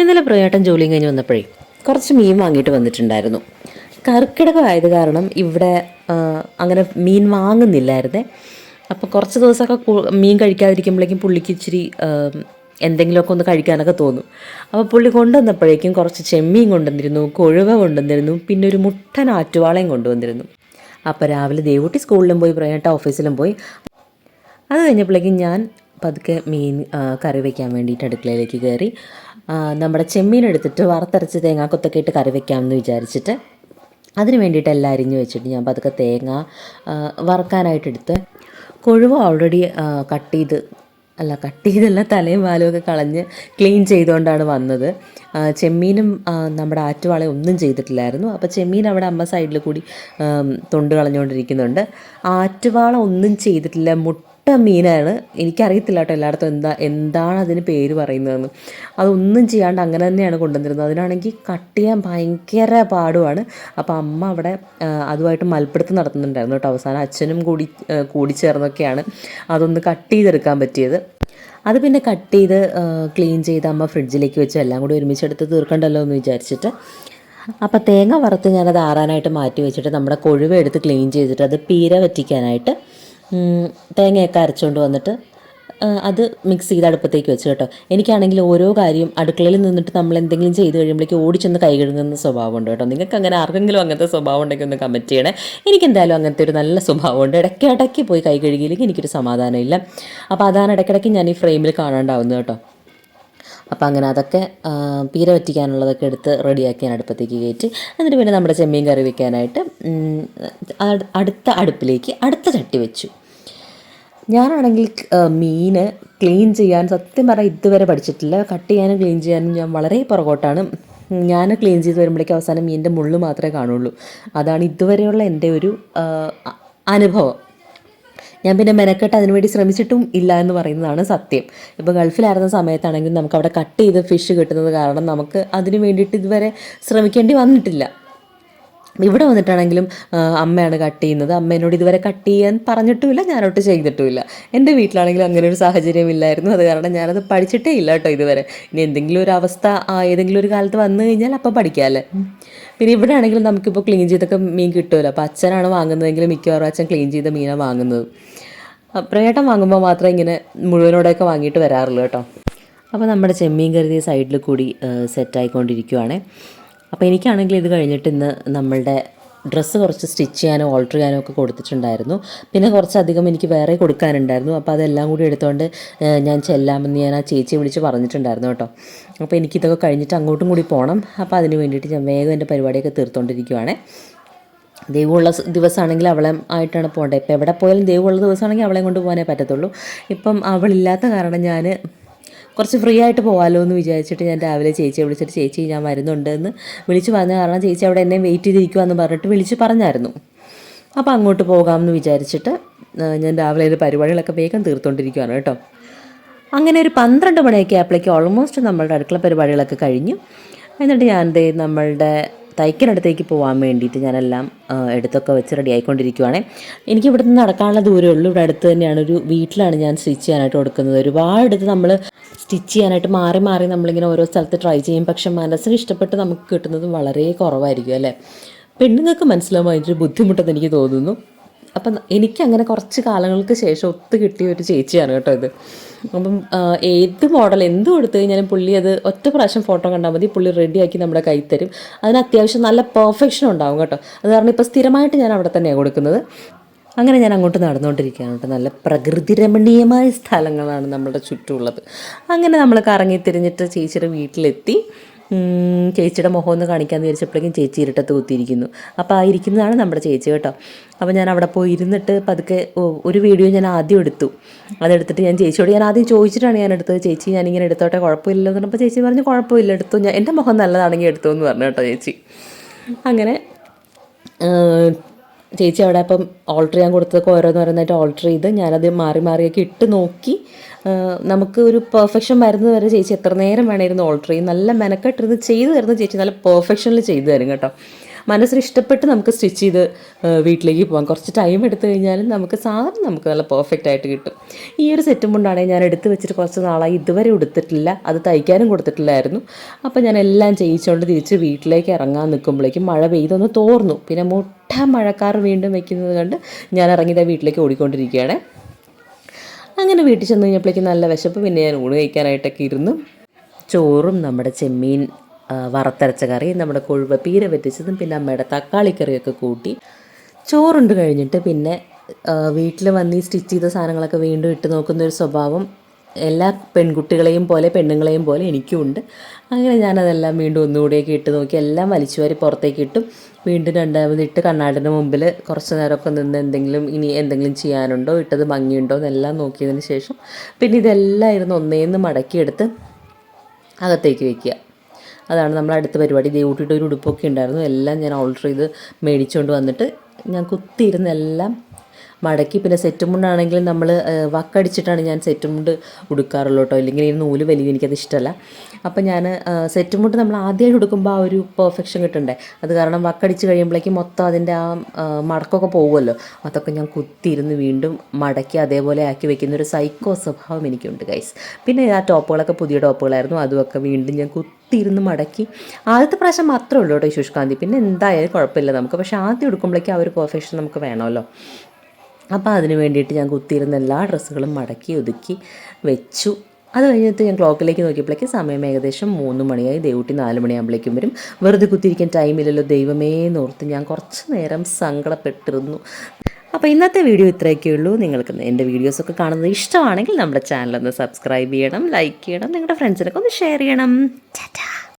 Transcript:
ഇന്നലെ പ്രിയാട്ടൻ ജോലിയും കഴിഞ്ഞ് വന്നപ്പോഴേ കുറച്ച് മീൻ വാങ്ങിയിട്ട് വന്നിട്ടുണ്ടായിരുന്നു. കർക്കിടകമായത് കാരണം ഇവിടെ അങ്ങനെ മീൻ വാങ്ങുന്നില്ലായിരുന്നേ. അപ്പോൾ കുറച്ച് ദിവസമൊക്കെ മീൻ കഴിക്കാതിരിക്കുമ്പോഴേക്കും പുള്ളിക്ക് ഇച്ചിരി എന്തെങ്കിലുമൊക്കെ ഒന്ന് കഴിക്കാനൊക്കെ തോന്നും. അപ്പോൾ പുള്ളി കൊണ്ടുവന്നപ്പോഴേക്കും കുറച്ച് ചെമ്മീൻ കൊണ്ടുവന്നിരുന്നു കൊഴുവ കൊണ്ടുവന്നിരുന്നു പിന്നെ ഒരു മുട്ടൻ ആറ്റുവാളയും കൊണ്ടുവന്നിരുന്നു. അപ്പോൾ രാവിലെ ദേവൂട്ടി സ്കൂളിലും പോയി പ്രേട്ട ഓഫീസിലും പോയി. അത് കഴിഞ്ഞപ്പോഴേക്കും ഞാൻ പതുക്കെ മീൻ കറി വയ്ക്കാൻ വേണ്ടിയിട്ട് അടുക്കളയിലേക്ക് കയറി. നമ്മുടെ ചെമ്മീൻ എടുത്തിട്ട് വറുത്തരച്ച് തേങ്ങാക്കൊത്തൊക്കെ ഇട്ട് കറി വയ്ക്കാമെന്ന് വിചാരിച്ചിട്ട് അതിന് വേണ്ടിയിട്ട് എല്ലാം അരിഞ്ഞു വെച്ചിട്ട് ഞാൻ പതുക്കെ തേങ്ങ വറുക്കാനായിട്ടെടുത്ത് കൊഴുവ ഓൾറെഡി കട്ട് ചെയ്ത് അല്ല കട്ട് ചെയ്തല്ല തലയും വാലും ഒക്കെ കളഞ്ഞ് ക്ലീൻ ചെയ്തുകൊണ്ടാണ് വന്നത്. ചെമ്മീനും നമ്മുടെ ആറ്റുവാളയും ഒന്നും ചെയ്തിട്ടില്ലായിരുന്നു. അപ്പോൾ ചെമ്മീൻ അവിടെ അമ്മ സൈഡിൽ കൂടി തൊണ്ട് കളഞ്ഞുകൊണ്ടിരിക്കുന്നുണ്ട്. ആറ്റുവാള ഒന്നും ചെയ്തിട്ടില്ല മുട്ട മീനാണ്. എനിക്കറിയത്തില്ല കേട്ടോ എല്ലായിടത്തും എന്താ എന്താണ് അതിന് പേര് പറയുന്നതെന്ന്. അതൊന്നും ചെയ്യാണ്ട് അങ്ങനെ തന്നെയാണ് കൊണ്ടുവന്നിരുന്നത്. അതിനാണെങ്കിൽ കട്ട് ചെയ്യാൻ ഭയങ്കര പാടുമാണ് അപ്പോൾ അമ്മ അവിടെ അതുമായിട്ട് മൽപ്പിടുത്തം നടത്തുന്നുണ്ടായിരുന്നു കേട്ടോ അവസാനം. അച്ഛനും കൂടി കൂടിച്ചേർന്നൊക്കെയാണ് കൂടി ചേർന്നൊക്കെയാണ് അതൊന്ന് കട്ട് ചെയ്തെടുക്കാൻ പറ്റിയത്. അത് പിന്നെ കട്ട് ചെയ്ത് ക്ലീൻ ചെയ്ത് അമ്മ ഫ്രിഡ്ജിലേക്ക് വെച്ച്. എല്ലാം കൂടി ഒരുമിച്ചെടുത്ത് തീർക്കണ്ടല്ലോ എന്ന് വിചാരിച്ചിട്ട്. അപ്പോൾ തേങ്ങ വറുത്ത് ഞാനത് ആറാനായിട്ട് മാറ്റി വെച്ചിട്ട് നമ്മുടെ കൊഴുവ എടുത്ത് ക്ലീൻ ചെയ്തിട്ട് അത് പീര വറ്റിക്കാനായിട്ട് തേങ്ങയൊക്കെ അരച്ചുകൊണ്ട് വന്നിട്ട് അത് മിക്സ് ചെയ്ത് അടുപ്പത്തേക്ക് വെച്ച് കേട്ടോ. എനിക്കാണെങ്കിൽ ഓരോ കാര്യം അടുക്കളയിൽ നിന്നിട്ട് നമ്മൾ എന്തെങ്കിലും ചെയ്ത് കഴിയുമ്പോഴേക്കും ഓടിച്ചെന്ന് കൈ കഴുകുന്ന സ്വഭാവമുണ്ട് കേട്ടോ. നിങ്ങൾക്ക് അങ്ങനെ ആർക്കെങ്കിലും അങ്ങനത്തെ സ്വഭാവം ഉണ്ടെങ്കിൽ ഒന്ന് കമന്റ് ചെയ്യണേ. എനിക്ക് എന്തായാലും അങ്ങനത്തെ ഒരു നല്ല സ്വഭാവമുണ്ട് ഇടയ്ക്ക് ഇടയ്ക്ക് പോയി കൈ കഴുകിയില്ലെങ്കിൽ എനിക്കൊരു സമാധാനമില്ല അപ്പോൾ അതാണ് ഇടയ്ക്കിടയ്ക്ക് ഞാൻ ഈ ഫ്രെയിമിൽ കാണാണ്ടാവുന്നത് കേട്ടോ. അപ്പോൾ അങ്ങനെ അതൊക്കെ പീര വറ്റിക്കാനുള്ളതൊക്കെ എടുത്ത് റെഡിയാക്കി ഞാൻ അടുപ്പത്തേക്ക് കയറ്റി. എന്നിട്ട് പിന്നെ നമ്മുടെ ചെമ്മീൻ കറി വെക്കാനായിട്ട് അടുത്ത അടുപ്പിലേക്ക് അടുത്ത ചട്ടി വെച്ചു. ഞാനാണെങ്കിൽ മീൻ ക്ലീൻ ചെയ്യാൻ സത്യം പറഞ്ഞാൽ ഇതുവരെ പഠിച്ചിട്ടില്ല. കട്ട് ചെയ്യാനും ക്ലീൻ ചെയ്യാനും ഞാൻ വളരെ പുറകോട്ടാണ്. ഞാൻ ക്ലീൻ ചെയ്ത് വരുമ്പോഴേക്കും അവസാനം മീനിന്റെ മുള്ളു മാത്രമേ കാണുള്ളൂ. അതാണ് ഇതുവരെയുള്ള എന്റെ ഒരു അനുഭവം. ഞാൻ പിന്നെ മെനക്കെട്ട് അതിനുവേണ്ടി ശ്രമിച്ചിട്ടും ഇല്ല എന്ന് പറയുന്നതാണ് സത്യം. ഇപ്പോൾ ഗൾഫിലായിരുന്ന സമയത്താണെങ്കിൽ നമുക്ക് അവിടെ കട്ട് ചെയ്ത് ഫിഷ് കിട്ടുന്നത് കാരണം നമുക്ക് അതിന് വേണ്ടിയിട്ട് ഇതുവരെ ശ്രമിക്കേണ്ടി വന്നിട്ടില്ല. ഇവിടെ വന്നിട്ടാണെങ്കിലും അമ്മയാണ് കട്ട് ചെയ്യുന്നത്. അമ്മ എന്നോട് ഇതുവരെ കട്ട് ചെയ്യാൻ പറഞ്ഞിട്ടുമില്ല ഞാനോട്ട് ചെയ്തിട്ടുമില്ല. എന്റെ വീട്ടിലാണെങ്കിലും അങ്ങനെ ഒരു സാഹചര്യം ഇല്ലായിരുന്നു. അത് കാരണം ഞാനത് പഠിച്ചിട്ടേ ഇല്ല കേട്ടോ ഇതുവരെ. ഇനി എന്തെങ്കിലും ഒരു അവസ്ഥ ഏതെങ്കിലും ഒരു കാലത്ത് വന്നു കഴിഞ്ഞാൽ അപ്പം പഠിക്കാമല്ലേ പിന്നെ ഇവിടെ ആണെങ്കിലും നമുക്കിപ്പോൾ ക്ലീൻ ചെയ്തൊക്കെ മീൻ കിട്ടുമല്ലോ. അപ്പോൾ അച്ഛനാണ് വാങ്ങുന്നതെങ്കിൽ മിക്കവാറും അച്ഛൻ ക്ലീൻ ചെയ്ത മീനാണ് വാങ്ങുന്നത്. പ്രേട്ടം വാങ്ങുമ്പോൾ മാത്രമേ ഇങ്ങനെ മുഴുവനോടെയൊക്കെ വാങ്ങിയിട്ട് വരാറുള്ളൂ കേട്ടോ. അപ്പോൾ നമ്മുടെ ചെമ്മീൻ കരുതിയ സൈഡിൽ കൂടി സെറ്റായിക്കൊണ്ടിരിക്കുവാണേ അപ്പോൾ എനിക്കാണെങ്കിൽ ഇത് കഴിഞ്ഞിട്ട് ഇന്ന് നമ്മളുടെ ഡ്രസ്സ് കുറച്ച് സ്റ്റിച്ച് ചെയ്യാനോ ഓൾട്ടർ ചെയ്യാനോ ഒക്കെ കൊടുത്തിട്ടുണ്ടായിരുന്നു. പിന്നെ കുറച്ചധികം എനിക്ക് വേറെ കൊടുക്കാനുണ്ടായിരുന്നു. അപ്പോൾ അതെല്ലാം കൂടി എടുത്തുകൊണ്ട് ഞാൻ ചെല്ലാമെന്ന് ഞാൻ ആ ചേച്ചിയെ വിളിച്ച് പറഞ്ഞിട്ടുണ്ടായിരുന്നു കേട്ടോ. അപ്പോൾ എനിക്കിതൊക്കെ കഴിഞ്ഞിട്ട് അങ്ങോട്ടും കൂടി പോകണം അപ്പോൾ അതിന് വേണ്ടിയിട്ട് ഞാൻ വേഗം എന്റെ പരിപാടിയൊക്കെ തീർത്തുകൊണ്ടിരിക്കുവാണേ ദൈവമുള്ള ദിവസമാണെങ്കിൽ അവളെ ആയിട്ടാണ് പോകേണ്ടത് ഇപ്പോൾ എവിടെ പോയാലും ദൈവമുള്ള ദിവസമാണെങ്കിൽ അവളെ കൊണ്ട് പോകാനേ പറ്റത്തുള്ളൂ. ഇപ്പം അവളില്ലാത്ത കാരണം ഞാൻ കുറച്ച് ഫ്രീ ആയിട്ട് പോകാമല്ലോ എന്ന് വിചാരിച്ചിട്ട് ഞാൻ രാവിലെ ചേച്ചിയെ വിളിച്ചിട്ട് ചേച്ചി ഞാൻ വരുന്നുണ്ടെന്ന് വിളിച്ച് പറഞ്ഞ കാരണം ചേച്ചി അവിടെ എന്നെ വെയിറ്റ് ചെയ്തിരിക്കുമെന്ന് പറഞ്ഞിട്ട് വിളിച്ച് പറഞ്ഞായിരുന്നു. അപ്പോൾ അങ്ങോട്ട് പോകാമെന്ന് വിചാരിച്ചിട്ട് ഞാൻ രാവിലെ ഒരു പരിപാടികളൊക്കെ വേഗം തീർത്തുകൊണ്ടിരിക്കുകയാണ് കേട്ടോ. അങ്ങനെ ഒരു പന്ത്രണ്ട് മണിയൊക്കെ ആയപ്പോഴേക്കും ഓൾമോസ്റ്റ് നമ്മളുടെ അടുക്കള പരിപാടികളൊക്കെ കഴിഞ്ഞു. എന്നിട്ട് ഞാൻ നമ്മളുടെ തയ്ക്കിനടുത്തേക്ക് പോകാൻ വേണ്ടിയിട്ട് ഞാനെല്ലാം എടുത്തൊക്കെ വെച്ച് റെഡി ആയിക്കൊണ്ടിരിക്കുവാണ്. എനിക്ക് ഇവിടെ നിന്ന് നടക്കാനുള്ള ദൂരമേ ഉള്ളൂ. ഇവിടെ അടുത്ത് തന്നെയാണ് ഒരു വീട്ടിലാണ് ഞാൻ സ്റ്റിച്ച് ചെയ്യാനായിട്ട് കൊടുക്കുന്നത്. ഒരുപാട് അടുത്ത് നമ്മൾ സ്റ്റിച്ച് ചെയ്യാനായിട്ട് മാറി മാറി നമ്മളിങ്ങനെ ഓരോ സ്ഥലത്ത് ട്രൈ ചെയ്യും. പക്ഷെ മനസ്സിന് ഇഷ്ടപ്പെട്ട് നമുക്ക് കിട്ടുന്നത് വളരെ കുറവായിരിക്കും അല്ലേ? പെണ്ണുങ്ങൾക്ക് മനസ്സിലാവും അതിന്റെ ബുദ്ധിമുട്ടെന്ന് എനിക്ക് തോന്നുന്നു. അപ്പം എനിക്കങ്ങനെ കുറച്ച് കാലങ്ങൾക്ക് ശേഷം ഒത്തു കിട്ടിയ ഒരു ചേച്ചിയാണ് കേട്ടോ ഇത്. അപ്പം ഏത് മോഡൽ എന്ത് കൊടുത്തു കഴിഞ്ഞാലും പുള്ളി അത് ഒറ്റ പ്രാവശ്യം ഫോട്ടോ കണ്ടാൽ മതി പുള്ളി റെഡിയാക്കി നമ്മുടെ കൈ തരും. അതിന് അത്യാവശ്യം നല്ല പെർഫെക്ഷൻ ഉണ്ടാവും കേട്ടോ. അത് കാരണം ഇപ്പോൾ സ്ഥിരമായിട്ട് ഞാൻ അവിടെ തന്നെയാണ് കൊടുക്കുന്നത്. അങ്ങനെ ഞാൻ അങ്ങോട്ട് നടന്നുകൊണ്ടിരിക്കുകയാണ് കേട്ടോ. നല്ല പ്രകൃതി രമണീയമായ സ്ഥലങ്ങളാണ് നമ്മുടെ ചുറ്റുമുള്ളത്. അങ്ങനെ നമ്മൾ കറങ്ങി തിരിഞ്ഞിട്ട് ചേച്ചിയുടെ വീട്ടിലെത്തി. ചേച്ചിയുടെ മുഖം ഒന്ന് കാണിക്കാമെന്ന് വിചാരിച്ചപ്പോഴേക്കും ചേച്ചി ഇരുട്ടത്ത് കുത്തിയിരിക്കുന്നു. അപ്പോൾ ആ ഇരിക്കുന്നതാണ് നമ്മുടെ ചേച്ചി കേട്ടോ. അപ്പോൾ ഞാൻ അവിടെ പോയി ഇരുന്നിട്ട് പതുക്കെ ഒരു വീഡിയോ ഞാൻ ആദ്യം എടുത്തു. അതെടുത്തിട്ട് ഞാൻ ചേച്ചിയോട് ഞാൻ ആദ്യം ചോദിച്ചിട്ടാണ് ഞാൻ എടുത്തത്. ചേച്ചി ഞാൻ ഇങ്ങനെ എടുത്തോട്ടെ കുഴപ്പമില്ലെന്ന് പറഞ്ഞപ്പോൾ ചേച്ചി പറഞ്ഞു കുഴപ്പമില്ല എടുത്തു. ഞാൻ എന്റെ മുഖം നല്ലതാണെങ്കിൽ എടുത്തു എന്ന് പറഞ്ഞു കേട്ടോ ചേച്ചി. അങ്ങനെ ചേച്ചി അവിടെ അപ്പം ഓൾട്ടർ ചെയ്യാൻ കൊടുത്തതൊക്കെ ഓരോന്ന് ഓരോന്നായിട്ട് ഓൾട്ടർ ചെയ്ത് ഞാനത് മാറി മാറിയൊക്കെ ഇട്ട് നോക്കി. നമുക്ക് ഒരു പെർഫെക്ഷൻ വരുന്നത് വരെ ചേച്ചി എത്ര നേരം വേണമായിരുന്നു ഓൾട്ടർ ചെയ്യും. നല്ല മെനക്കെട്ടിരുന്ന് ചെയ്തു തരുന്ന ചേച്ചി നല്ല പെർഫെക്ഷനിൽ ചെയ്തു തരും കേട്ടോ. മനസ്സിന് ഇഷ്ടപ്പെട്ട് നമുക്ക് സ്റ്റിച്ച് ചെയ്ത് വീട്ടിലേക്ക് പോകാം. കുറച്ച് ടൈം എടുത്തു കഴിഞ്ഞാലും നമുക്ക് സാധനം നമുക്ക് നല്ല പെർഫെക്റ്റ് ആയിട്ട് കിട്ടും. ഈ ഒരു സെറ്റും കൊണ്ടാണെങ്കിൽ ഞാൻ എടുത്ത് വെച്ചിട്ട് കുറച്ച് നാളായി ഇതുവരെ ഉടുത്തിട്ടില്ല. അത് തയ്ക്കാനും കൊടുത്തിട്ടില്ലായിരുന്നു. അപ്പോൾ ഞാൻ എല്ലാം ചെയ്യിച്ചുകൊണ്ട് തിരിച്ച് വീട്ടിലേക്ക് ഇറങ്ങാൻ നിൽക്കുമ്പോഴേക്കും മഴ പെയ്തൊന്ന് തോർന്നു. പിന്നെ മുട്ട മഴക്കാർ വീണ്ടും വെക്കുന്നത് കണ്ട് ഞാൻ ഇറങ്ങിയത് വീട്ടിലേക്ക് ഓടിക്കൊണ്ടിരിക്കുകയാണ്. അങ്ങനെ വീട്ടിൽ ചെന്ന് കഴിഞ്ഞപ്പോഴേക്കും നല്ല വിശപ്പ്. പിന്നെ ഞാൻ ഊണ് കഴിക്കാനായിട്ടൊക്കെ ഇരുന്നു. ചോറും നമ്മുടെ ചെമ്മീൻ വറുത്തരച്ച കറിയും നമ്മുടെ കൊഴുവ പീര പറ്റിച്ചതും പിന്നെ അമ്മയുടെ തക്കാളി കറിയൊക്കെ കൂട്ടി. ചോറുണ്ട് കഴിഞ്ഞിട്ട് പിന്നെ വീട്ടിൽ വന്ന് ഈ സ്റ്റിച്ച് ചെയ്ത സാധനങ്ങളൊക്കെ വീണ്ടും ഇട്ട് നോക്കുന്ന ഒരു സ്വഭാവം എല്ലാ പെൺകുട്ടികളെയും പോലെ പെണ്ണുങ്ങളെയും പോലെ എനിക്കും ഉണ്ട്. അങ്ങനെ ഞാനതെല്ലാം വീണ്ടും ഒന്നുകൂടിയൊക്കെ ഇട്ട് നോക്കി എല്ലാം വലിച്ചു വാരി പുറത്തേക്ക് ഇട്ടും. വീണ്ടും രണ്ടാമത് ഇട്ട് കണ്ണാടിന്റെ മുമ്പിൽ കുറച്ച് നേരമൊക്കെ നിന്ന് എന്തെങ്കിലും ഇനി എന്തെങ്കിലും ചെയ്യാനുണ്ടോ ഇട്ടത് ഭംഗിയുണ്ടോ എന്നെല്ലാം നോക്കിയതിന് ശേഷം പിന്നെ ഇതെല്ലാം ഇരുന്ന് ഒന്നേന്ന് മടക്കിയെടുത്ത് അകത്തേക്ക് വെക്കുക. അതാണ് നമ്മൾ അടുത്ത പരിപാടി. ദേവൂട്ടിയുടെ ഒരു ഉടുപ്പൊക്കെ ഉണ്ടായിരുന്നു. എല്ലാം ഞാൻ ഓൾട്ടർ ചെയ്ത് മേടിച്ചുകൊണ്ട് വന്നിട്ട് ഞാൻ കുത്തിയിരുന്ന് എല്ലാം മടക്കി. പിന്നെ സെറ്റ് മുണ്ടാണെങ്കിൽ നമ്മൾ വക്കടിച്ചിട്ടാണ് ഞാൻ സെറ്റ് മുണ്ട് ഉടുക്കാറുള്ളൂ കേട്ടോ. ഇല്ലെങ്കിൽ ഈ നൂൽ വലിയ എനിക്കത് ഇഷ്ടമല്ല. അപ്പം ഞാൻ സെറ്റ് മുണ്ട് നമ്മൾ ആദ്യമായിട്ട് ഉടുക്കുമ്പോൾ ആ ഒരു പെർഫെക്ഷൻ കിട്ടണ്ടേ? അത് കാരണം വക്കടിച്ച് കഴിയുമ്പോഴേക്കും മൊത്തം അതിന്റെ ആ മടക്കമൊക്കെ പോകുമല്ലോ. അതൊക്കെ ഞാൻ കുത്തിയിരുന്ന് വീണ്ടും മടക്കി അതേപോലെ ആക്കി വെക്കുന്ന ഒരു സൈക്കോ സ്വഭാവം എനിക്കുണ്ട് ഗൈസ് പിന്നെ ആ ടോപ്പുകളൊക്കെ പുതിയ ടോപ്പുകളായിരുന്നു. അതുമൊക്കെ വീണ്ടും ഞാൻ കുത്തി കുത്തിയിരുന്ന് മടക്കി. ആദ്യത്തെ പ്രാവശ്യം മാത്രമേ ഉള്ളൂ കേട്ടോ ഈ ശുഷ്കാന്തി. പിന്നെ എന്തായാലും കുഴപ്പമില്ല നമുക്ക്. പക്ഷേ ആദ്യം എടുക്കുമ്പോഴേക്കും ആ ഒരു പെർഫെക്ഷൻ നമുക്ക് വേണമല്ലോ. അപ്പോൾ അതിന് വേണ്ടിയിട്ട് ഞാൻ കുത്തിയിരുന്ന എല്ലാ ഡ്രസ്സുകളും മടക്കി ഒതുക്കി വെച്ചു. അത് കഴിഞ്ഞിട്ട് ഞാൻ ക്ലോക്കിലേക്ക് നോക്കിയപ്പോഴേക്കും സമയം ഏകദേശം മൂന്ന് മണിയായി. ദേവൂട്ടി നാല് മണിയാകുമ്പോഴേക്കും വരും. വെറുതെ കുത്തിയിരിക്കാൻ ടൈമില്ലല്ലോ ദൈവമേ എന്നോർത്ത് ഞാൻ കുറച്ച് നേരം സങ്കടപ്പെട്ടിരുന്നു. അപ്പോൾ ഇന്നത്തെ വീഡിയോ ഇത്രയൊക്കെ ഉള്ളൂ. നിങ്ങൾക്ക് എന്റെ വീഡിയോസൊക്കെ കാണുന്നത് ഇഷ്ടമാണെങ്കിൽ നമ്മുടെ ചാനലൊന്ന് സബ്സ്ക്രൈബ് ചെയ്യണം ലൈക്ക് ചെയ്യണം നിങ്ങളുടെ ഫ്രണ്ട്സിനൊക്കെ ഒന്ന് ഷെയർ ചെയ്യണം. ടാറ്റാ